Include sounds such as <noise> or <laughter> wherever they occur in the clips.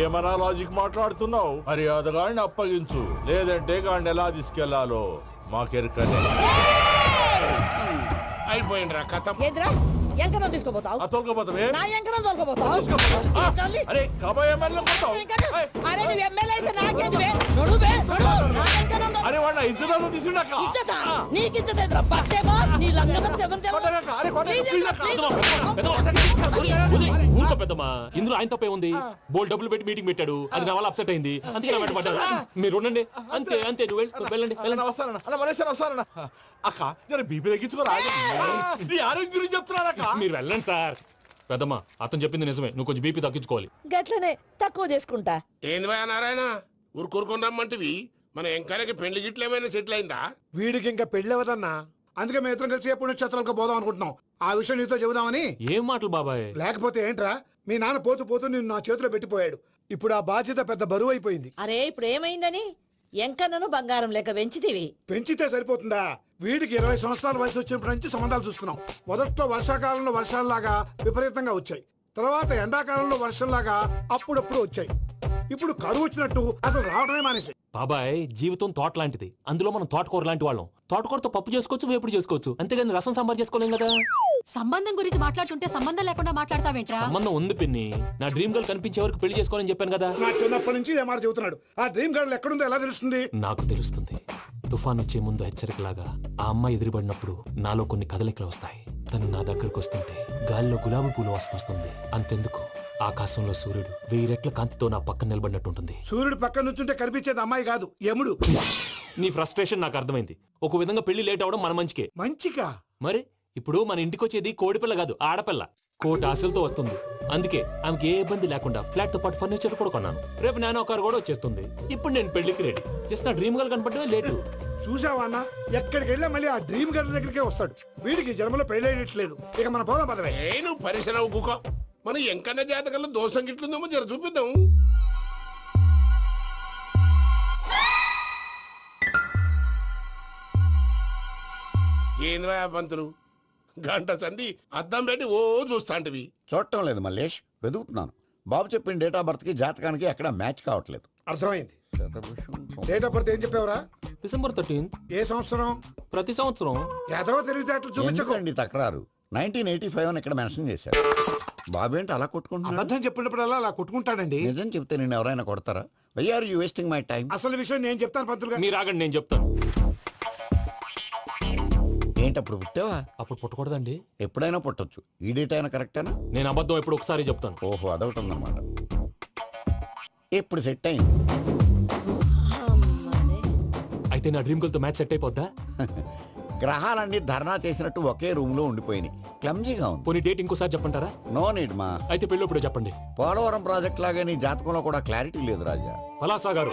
ఏమన్నా లాజిక్ మాట్లాడుతున్నావు మర్యాదగాడిని అప్పగించు. లేదంటే గాడిని ఎలా తీసుకెళ్ళాలో? మాకెరకనే. అయిపోయిండ్రా కథ. ఏంద్రా? ఎంకరం తీసుకోపోతావు తోలుకపోతావే నా ఎంకరం తోలుకోపోతావు. అరే కబాయ్ ఎమ్మెల్యే కొట్టావు అరే నువ్వు ఎమ్మెల్యే అయితే నాకేది బే నడు బే నడు నా ఎంకరం తోలు- అరే తీసుకున్నాక ఇచ్చదా నీకు పక్షే బాస్ నీ లంగమతి ఎవరు. ఊరుకో పెద్దమ్మా ఇందులో ఆయన తప్పే ఉంది బోల్ డబ్బులు పెట్టి మీటింగ్ పెట్టాడు అది నా వల్ల అప్సెట్ అయింది అందుకే నా వెంట పడ్డాడు మీరు ఉండండి అంతే అంతే నువ్వు వెళ్ళు, వెళ్ళండి వెళ్ళండి వస్తానన్న అన్న మనేశ్వర వస్తానన్న అక్క నేను బీపీ తగ్గించుకోరా నీ ఆరోగ్యం గురించి చెప్తున్నాను అక్క <laughs> మీరు వెళ్ళండి సార్. పెద్దమ్మా అతను చెప్పింది నిజమే. నువ్వు కొంచెం బీపీ తగ్గించుకోవాలి. గట్లనే తక్కువ చేసుకుంటా. ఏంది భయ నారాయణ? ఊరుకూరుకొని రమ్మంటివి? మన ఎంకరకి పెళ్ళి గిట్లు ఏమైనా సెటిల్ అయిందా? వీడికి ఇంకా పెళ్ళి అవ్వదన్నా? అందుకే మేము ఇద్దరం కలిసి పుణ్యక్షేత్రాలకు పోదాం అనుకుంటున్నాం. ఆ విషయం నీతో చెబుదామని. ఏం మాటలు బాబాయ్? లేకపోతే ఏంట్రా? మీ నాన్న పోతూ పోతూ నిన్ను నా చేతిలో పెట్టిపోయాడు. ఇప్పుడు ఆ బాధ్యత పెద్ద బరువు అయిపోయింది. అరే ఇప్పుడు ఏమైందని? ఎంకన్నను బంగారం లెక్క పెంచితివి పెంచితే సరిపోతుందా? వీడికి ఇరవై సంవత్సరాల వయసు వచ్చినప్పటి నుంచి సంబంధాలు చూస్తున్నాం. మొదట్లో వర్షాకాలంలో వర్షాలలాగా విపరీతంగా వచ్చాయి. తర్వాత ఎండాకాలంలో వర్షంలాగా అప్పుడప్పుడు వచ్చాయి. ఇప్పుడు కరువు వచ్చినట్టు అసలు రావడమే మానేసి బాబాయ్ జీవితం తోట లాంటిది అందులో మనం తోటకూర లాంటి వాళ్ళం. తోటకూరతో పప్పు చేసుకోవచ్చు వేపుడు చేసుకోవచ్చు. అంతేగాని రసం సాంబార్ చేసుకోలేం కదా? సంబంధం గురించి మాట్లాడుతుంటే సంబంధం లేకుండా మాట్లాడతావేంట్రా? సంబంధం ఉంది పిన్ని. నా డ్రీమ్ గర్ల్ కనిపించే వరకు పెళ్ళి చేసుకోవాలని చెప్పాను కదా? నా చిన్నప్పటి నుంచి ఏ మాట చెబుతున్నాడు. ఆ డ్రీమ్ గర్ల్ ఎక్కడుందో ఎలా తెలుస్తుంది? నాకు తెలుస్తుంది. తుఫాన్ వచ్చే ముందు హెచ్చరికలాగా ఆ అమ్మాయి ఎదురుపడినప్పుడు నాలో కొన్ని కదలికలు వస్తాయి. తను నా దగ్గరకు వస్తుంటే గాలిలో గులాబీ పూలు వాసన వస్తుంది. అంతెందుకు? ఆకాశంలో సూర్యుడు వెయ్యి రెట్ల కాంతితో నా పక్కన నిలబడినట్టు ఉంటుంది సూర్యుడు పక్కన నుంచుంటే కనిపించేది అమ్మాయి కాదు యముడు. నీ ఫ్రస్ట్రేషన్ నాకు అర్థమైంది. ఒక విధంగా పెళ్ళి లేట్ అవడం మన మంచికే. మంచిగా మరి? ఇప్పుడు మన ఇంటికి వచ్చేది కోడిపిల్ల కాదు ఆడపిల్ల. కోటి ఆశలతో వస్తుంది. అందుకే ఆమెకి ఏ ఇబ్బంది లేకుండా ఫ్లాట్తో పాటు ఫర్నిచర్ కూడా కొన్నాను. రేపు నానో కారు కూడా వచ్చేస్తుంది. ఇప్పుడు నేను పెళ్ళికి రెడీ జస్ట్ నా డ్రీమ్ గల్ కనపడమే లేటు. చూసావా అన్న? ఎక్కడికి వెళ్ళా మళ్ళీ ఆ డ్రీమ్ గర్ల్ దగ్గరికే వస్తాడు. వీడికి జన్మలో పెళ్ళేయట్లేదు ఇక మన పోదాం పదవే. నువ్వు పరిశ్రమ కుక మన ఎంకన్న జాతకంలో దోషం గిట్లుందేమో జర చూపిద్దాం. ఏంది భయ పంతులు? గంట సంధి అద్దం పెట్టి ఓ చూస్తాంటివి. చూడటం లేదు మల్లేష్ వెతుకుతున్నాను. బాబు చెప్పిన డేట్ ఆఫ్ బర్త్కి జాతకానికి ఎక్కడ మ్యాచ్ కావట్లేదు. అర్థమైంది. డేట్ ఆఫ్ బర్త్ ఏం చెప్పావురా? డిసెంబర్ థర్టీన్త్ ఏ సంవత్సరం? ప్రతి సంవత్సరం. ఎదవ తెలివితేటలు చూపించకు. ఎందుకండి తక్రారు? నైన్టీన్ ఎయిటీ ఫైవ్ అని ఇక్కడ మెన్షన్ చేశాడు బాబు ఏంటి అలా కొట్టుకుంటున్నాడు? అబద్ధం చెప్పినప్పుడల్లా అలా కొట్టుకుంటాడండి. నిజం చెప్తే నేను ఎవరైనా కొడతారా? Why are you wasting my time అసలు విషయం నేను చెప్తాను పంతులు గారు మీరు ఆగండి నేను చెప్తాను. ఏంటి అప్పుడు పుట్టావా? అప్పుడు పుట్టకూడదండి. ఎప్పుడైనా పుట్టొచ్చు. ఈ డేట్ అయినా కరెక్టేనా నేను అబద్ధం ఎప్పుడు ఒకసారి చెప్తాను. ఓహో అదొకటి ఉందన్నమాట. ఇప్పుడు సెట్ అయింది? అయితే నా డ్రీమ్ గల్తో మ్యాచ్ సెట్ అయిపోద్దా? <laughs> గ్రహాలన్నీ ధర్నా చేసినట్టు ఒకే రూమ్లో ఉండిపోయినాయి. క్లమ్జీగా ఉంది. పోనీ డేట్ ఇంకోసారి చెప్పంటారా? నో నీడ్ మా. అయితే పెళ్ళి ఇప్పుడు చెప్పండి. పోలవరం ప్రాజెక్ట్ లాగే నీ జాతకంలో కూడా క్లారిటీ లేదు రాజా. పలాసా గారు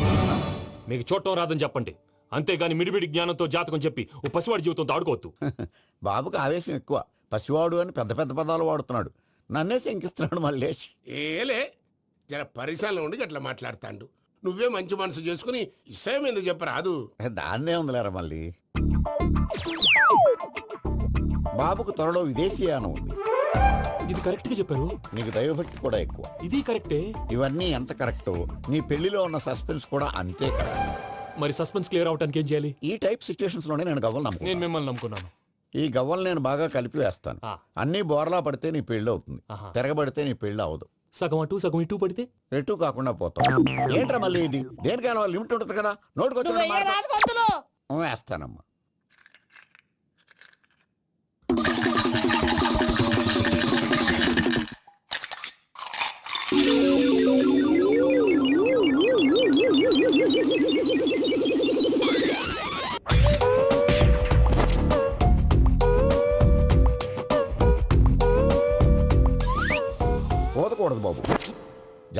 మీకు చూడటం రాదని చెప్పండి. అంతేగాని మిడిమిడి జ్ఞానంతో జాతకం చెప్పి ఓ పసివాడి జీవితంతో ఆడుకోవద్దు. <laughs> బాబుకి ఆవేశం ఎక్కువ. పసివాడు అని పెద్ద పెద్ద పదాలు వాడుతున్నాడు. నన్నే శంకిస్తున్నాడు మల్లేష్. ఏలే జర పరిశ్రమలో ఉండి అట్లా మాట్లాడతాండు. నువ్వే మంచి మనసు చేసుకుని ఇష్టం ఎందుకు చెప్పరాదు? దాన్నే ఉందిలేరా మళ్ళీ. బాబుకు త్వరలో విదేశీయానం ఉంది. ఇది కరెక్ట్గా చెప్పారు. నీకు దైవభక్తి కూడా ఎక్కువ. ఇది కరెక్టే. ఇవన్నీ ఎంత కరెక్టో నీ పెళ్ళిలో ఉన్న సస్పెన్స్ కూడా అంతే కరెక్ట్. మరి సస్పెన్స్ క్లియర్ అవడానికి ఏం చేయాలి? ఈ టైప్ సిచ్యుయేషన్స్లోనే నేను గవ్వలు నేను నమ్ముకున్నాను మిమ్మల్ని నమ్ముకున్నాను. ఈ గవ్వలు నేను బాగా కలిపి వేస్తాను. ఆ. అన్ని బోర్లా పడితే నీ పెళ్ళి అవుతుంది. ఆహా. తిరగబడితే నీ పెళ్ళి అవదు సగం అటు సగం ఇటు పడితే? ఎటు కాకుండా పోతాం. ఏంట్రా మళ్ళీ ఇది? దేనికైనా లిమిట్ ఉంటుంది కదా? నువ్వు నోటుకొచ్చి వేస్తానమ్మా.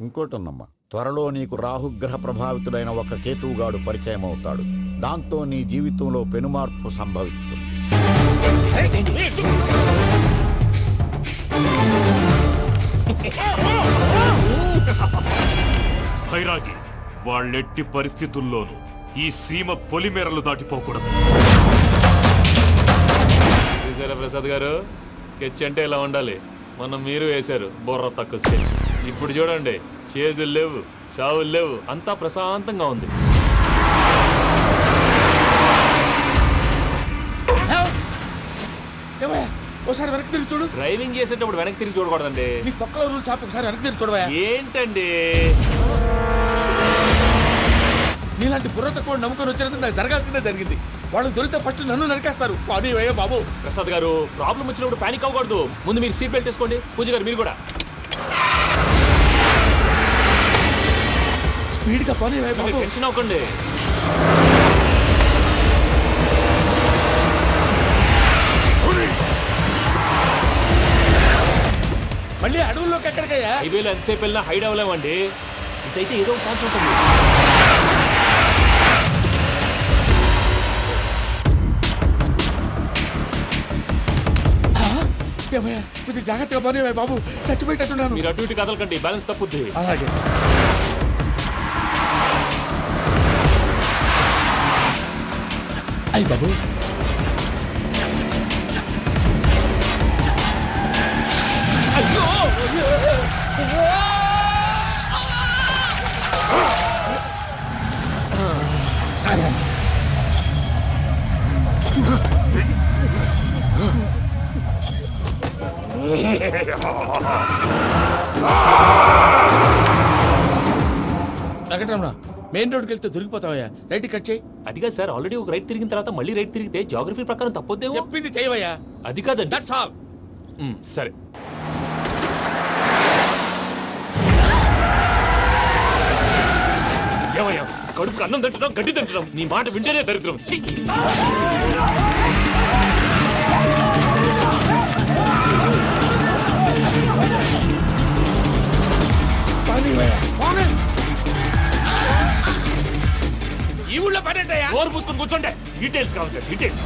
ఇంకోటి ఉందమ్మా త్వరలో నీకు రాహుగ్రహ ప్రభావితుడైన ఒక కేతువుగాడు పరిచయం అవుతాడు దాంతో నీ జీవితంలో పెనుమార్పు సంభవిస్తుంది. భైరాగి వాళ్ళెట్టి పరిస్థితుల్లోనూ ఈ సీమ పొలిమేరలు దాటిపోకూడదు. చూసారా ప్రసాద్ గారు? స్కెచ్ అంటే ఇలా ఉండాలి. మనం మీరు వేశారు బుర్ర తక్కువ స్కెచ్. ఇప్పుడు చూడండి చేజులు లేవు చావులు లేవు అంతా ప్రశాంతంగా ఉంది. ఏమయ్యా? ఒకసారి వెనక్కి తిరిగి చూడు. డ్రైవింగ్ చేసేటప్పుడు వెనక్కి తిరిగి చూడకూడదండి. నీ తొక్కలో రూల్స్ ఆపి ఒకసారి వెనక్కి తిరిగి చూడవయ్యా. ఏంటండి? నీలాంటి బుర్ర తక్కువ నమ్ముకొని వచ్చినందుకు నాకు జరగాల్సిందే జరిగింది. వాళ్ళు దొరికితే ఫస్ట్ నన్ను నరికేస్తారు. పని వయ్యా బాబు. ప్రసాద్ గారు ప్రాబ్లం వచ్చినప్పుడు పానిక్ అవ్వకూడదు. ముందు మీరు సీట్ బెల్ట్ వేసుకోండి. పూజ గారు మీరు కూడా. గా పని టెన్షన్ అవ్వకండి. మళ్ళీ అడవుల్లోకి ఎక్కడికయ్యా? హైవేలో ఎంతసేపు వెళ్ళినా హైడ్ అవ్వలేమండి. ఇదైతే ఏదో ఒక ఛాన్స్ ఉంటుంది. కొంచెం జాగ్రత్తగా పని బాబు. చచ్చిపోయేటట్టున్నాను మీరు అటు ఇటు కదలకండి. బ్యాలెన్స్ తప్పుద్ది. అలాగే. అయ్యి బాబు వెంకటరమణ మెయిన్ రోడ్కి వెళ్తే దొరికిపోతావయ్యా. రైట్ కట్ చేయి. అది కాదు సార్ ఆల్రెడీ ఒక రైట్ తిరిగిన తర్వాత మళ్ళీ రైట్ తిరిగితే జాగ్రఫీ ప్రకారం తప్పొద్దేమో. చెప్పింది చేయవయ్యా. అది కాదండి. దట్స్ ఆల్ ఉమ్, సరే. ఏమయ్యా కడుపు అన్నం తింటున్నాం గడ్డి తింటున్నాం. నీ మాట వింటేనే దరిద్రం. ఛీ! ఈ ఊళ్ళో పని ఏంటయ్యా? నోరు పూసుకొని కూర్చోండి. డీటెయిల్స్ కావాలి డీటెయిల్స్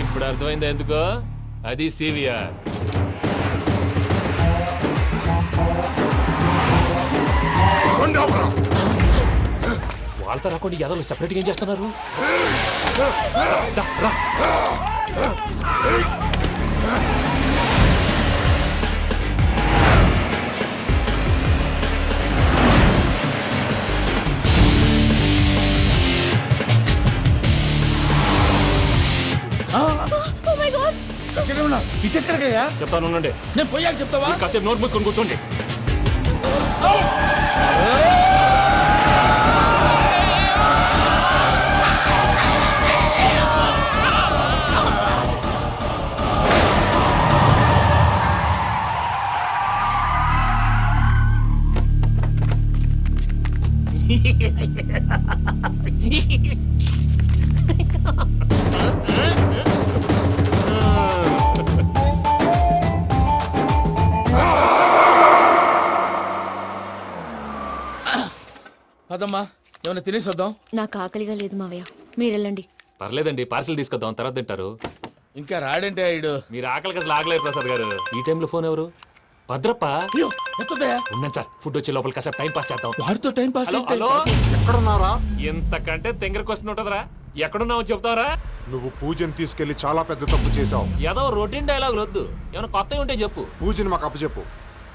ఇప్పుడు అర్థమైంది ఎందుకో? అది సివిఆర్ వాళ్ళతో రాకుండా యాదవ్ సెపరేట్గా ఏం చేస్తున్నారు? రా. ఇటు ఎక్కడికయ్యా? చెప్తాను ఉండండి. నేను పోయాక చెప్తావా? కాసేపు నోట్ మూసుకొని కూర్చోండి. పదమ్మా ఏమైనా తినేసి వద్దాం నాకు ఆకలిగా లేదు మావయ్య. మీరు వెళ్ళండి పర్లేదండి పార్సిల్ తీసుకొద్దాం తర్వాత తింటారు. ఇంకా రాడంటే ఆయుడు మీరు ఆకలికి అసలు ఆగలేదు ప్రసాద్ గారు. ఈ టైంలో ఫోన్ ఎవరు? భద్రప్ప? అయ్యో ఎత్తదయ్యా ఉన్నాను సార్ ఫుడ్ వచ్చే లోపల కాసేపు టైం పాస్ చేద్దాం. వాడితో టైం పాస్ హలో హలో? ఎక్కడున్నారా ఇంతకంటే తెంగర క్వశ్చన్ ఉంటుందిరా. ఎక్కడున్నావు చెప్తావరా? నువ్వు పూజని తీసుకెళ్ళి చాలా పెద్ద తప్పు చేశావు. ఏదో రొటీన్ డైలాగ్ వద్దు ఏమైనా కొత్తవి ఉంటే చెప్పు. పూజని మాకు అప్పచెప్పు.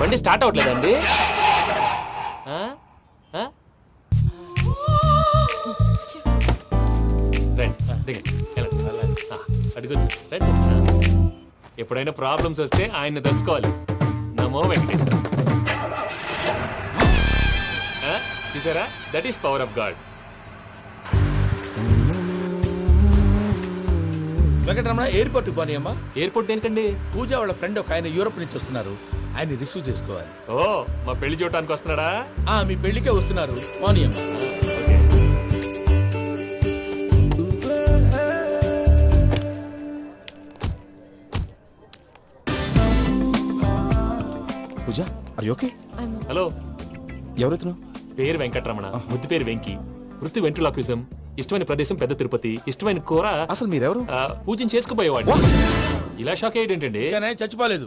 బండి స్టార్ట్ అడిగొచ్చు. ఆ. ఎప్పుడైనా ప్రాబ్లమ్స్ వస్తే ఆయన్ని తెలుసుకోవాలి. నమో వెంకటేశ్వర? చూసారా? That is power of god Venkataramana ఎయిర్పోర్ట్కి పోనీ అమ్మా ఎయిర్పోర్ట్ ఏంటండి? పూజ వాళ్ళ ఫ్రెండ్ ఒక ఆయన యూరోప్ నుంచి వస్తున్నారు. ఆయన రిసీవ్ చేసుకోవాలి. ఓ మా పెళ్ళి చూడటానికి వస్తున్నాడా? ఆ మీ పెళ్ళికే వస్తున్నారు. ఓకే. పూజ అర్ ఓకే హలో. ఎవరైతును? పేరు వెంకటరమణ ముద్దు పేరు వెంకి. వృత్తి వెంట్రులాక్విజం ఇష్టమైన ప్రదేశం పెద్ద తిరుపతి ఇష్టమైన కూర అసలు మీరెవరు? ఆ, పూజను చేసుకుపోయేవాడు ఇలా షాక్ అయ్యేటండి కానీ సచ్చిపోలేదు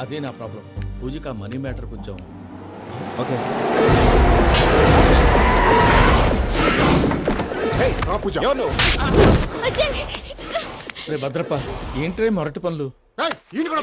అదే నా ప్రాబ్లం. పూజకి ఆ మనీ మ్యాటర్ కొంచెం ఓకే. రే భద్రప్ప ఏంట్రే మొరటి పనులు? కూడా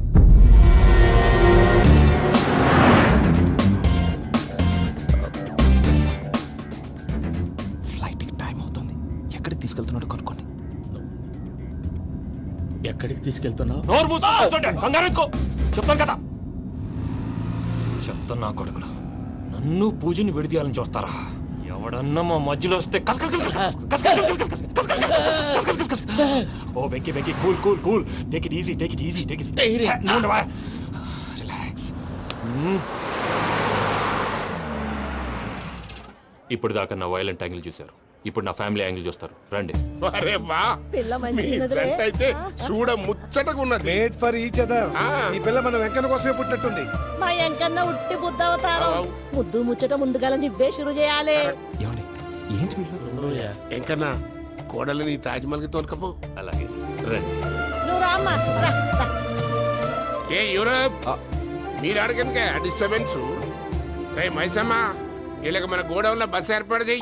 ఎక్కడికి తీసుకెళ్తున్నాడో కనుక్కోండి ఎక్కడికి తీసుకెళ్తున్నావు నోరు మూసుకోండి చెప్తాను కదా కొడుకురా నన్ను పూజని విడిదీయాలని చూస్తారా ఎవడన్నా మా మధ్యలో వస్తే ఓ వెక్కి వెక్కి cool cool cool take it easy take it easy take it relax ఇప్పుడు దాకా నా వైలెంట్ యాంగిల్ చూశారు ఇప్పుడు నా ఫ్యామిలీ యాంగిల్ చూస్తారు. రండి. అరే వా! మీ ఫ్రెండ్ అయితే చూడ ముచ్చటగా ఉన్నది. మేడ్ ఫర్ ఈచ్ అదర్ ఈ పిల్ల మన వెంకన్న కోసమే పుట్టినట్టుంది. మా ఎంకన్నా ఉట్టి బుద్ధవతారం ముద్దు ముచ్చట ముందుగాల నివ్వే షురు చేయాలి. ఏమండి? ఏంటి వీళ్ళు? ఎంకన్నా కోడలిని తాజ్మహల్కి తోలుకపో. అలాగే. రండి. నువ్వు రామ్మా రా, రా. ఏ యూరప్! మీరు అడగనుక డిస్టర్బెన్స్ రే మైసమ్మ వీళ్ళకి మన గోడౌన్లో బస్సు ఏర్పాటు చేయి.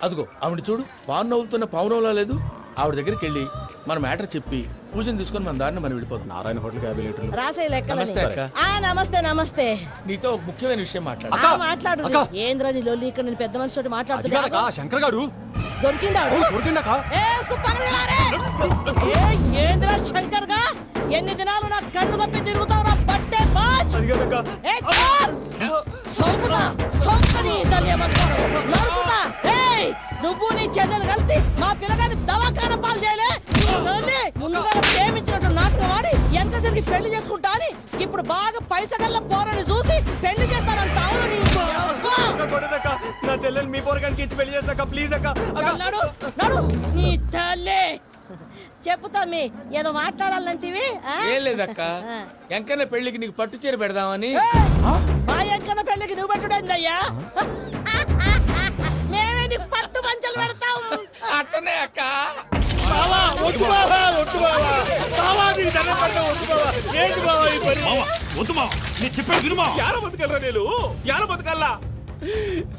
అదిగో ఆవిడ చూడు పావు నవ్వులుతున్న పావునవ్వులా లేదు. ఆవిడ దగ్గరికి వెళ్ళి మన మ్యాటర్ చెప్పి పూజను తీసుకొని మన దారిని మనం వెళ్ళిపోతాం. నారాయణ హోటల్ రాసే లెక్కలని. నమస్తే అక్క. ఆ నమస్తే నమస్తే. నీతో ఒక ముఖ్యమైన విషయం మాట్లాడాలి ఆ, మాట్లాడు. ఏంద్రా నీ లొల్లి ఇక్కడ నేను పెద్ద మనిషి తోటి మాట్లాడుతున్నా శంకర్ గారు. దొరికిండాడు దొరికిందాక ఏ, ఉస్కు పగలగలారే! ఏ, ఏంద్రా శంకర్గా? ఎన్ని దినాలు నా కళ్ళు కప్పి తిరుగుతావు బట్టే బాచ్? ఏ, చాల్! సోకుతా, తల్లియమంటారు. నరుకుతా! ఏయ్, నువ్వు నీ చెల్లెలు కలిసి మా పిల్లగాని దవాఖాన పాలు చేయలే ముందుగా ప్రేమించినట్టు నాటకం ఆడి ఎంత తిరిగి పెళ్ళి చేసుకుంటా అని ఇప్పుడు బాగా పైసగల్ల పోరని చూసి పెళ్ళి చేస్తానంట అవును నీ! నా చెల్లెలు మీ పోరగానికి ఇచ్చి పెళ్ళి చేస్తాక ప్లీజ్ అక్క నడు నీ తల్లి చెప్పుతా మీ ఏదో మాట్లాడాలంటివి ఆ? ఏం లేదక్క. ఎంకన్న పెళ్ళికి నీకు పట్టు చీర పెడదామని! మా ఎంకన్న పెళ్ళికి నువ్వు పెట్టుడేందయ్యా? మేమే నీ పట్టు పంచలు పెడతాం? అట్టనే అక్క. బావా వద్దు బావా వద్దు బావా. బావా నీ దండం పెడతా వద్దు బావా. ఏంటి బావా ఈ పని? వద్దు మా నేను బతకల్లా నేను? యాడ బతకల్లా?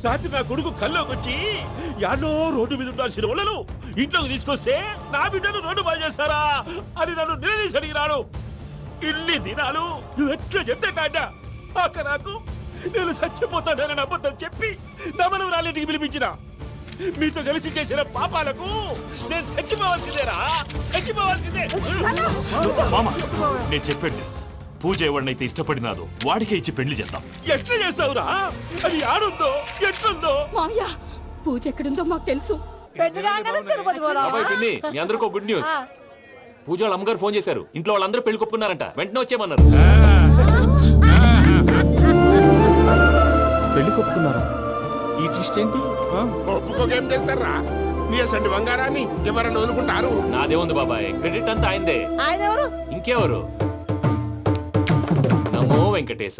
రాత్రి నా కొడుకు కల్లోకి వచ్చి యాడో రోడ్డు మీద ఉండాల్సిన వాళ్ళను ఇంట్లోకి తీసుకొస్తే నా బిడ్డను రోడ్డు బాగా చేస్తారా అని నన్ను నిలదీసి అడిగినాడు. ఇన్ని దినాలు నువ్వు ఎట్లా చెప్తే కాడ అక్క నాకు నేను చచ్చిపోతానని అబద్ధం చెప్పి నమ్మను రాలేటికి పిలిపించిన. మీతో కలిసి చేసిన పాపాలకు నేను చచ్చిపోవాల్సిందేరా? చచ్చిపోవాల్సిందే. నేను చెప్పండి పూజ ఎవరినైతే ఇష్టపడినాదో వాడికే ఇచ్చి పెళ్ళి చేద్దాం. ఎట్లా చేస్తావురా అది ఆడుందో? ఎట్లుందో? మావయ్య పూజ ఎక్కడుందో మాకు తెలుసు? అబ్బాయి పిన్ని మీ అందరికి ఒక గుడ్ న్యూస్. పూజ వాళ్ళ అమ్మగారు ఫోన్ చేశారు. ఇంట్లో వాళ్ళందరూ పెళ్ళి కొప్పుకున్నారంట. వెంటనే వచ్చేయమన్నారు. పెళ్ళి కొప్పుకున్నారా? ఈ ట్విస్ట్ ఏంటి? ఒప్పుకోకేం చేస్తారా? నీ అసంటి బంగారాన్ని ఎవరన్నా వదులుకుంటారు? నాదే ఉంది బాబాయ్? క్రెడిట్ అంతా ఆయనదే. ఆయన ఎవరు? ఇంకెవరు? వెంకటేశ.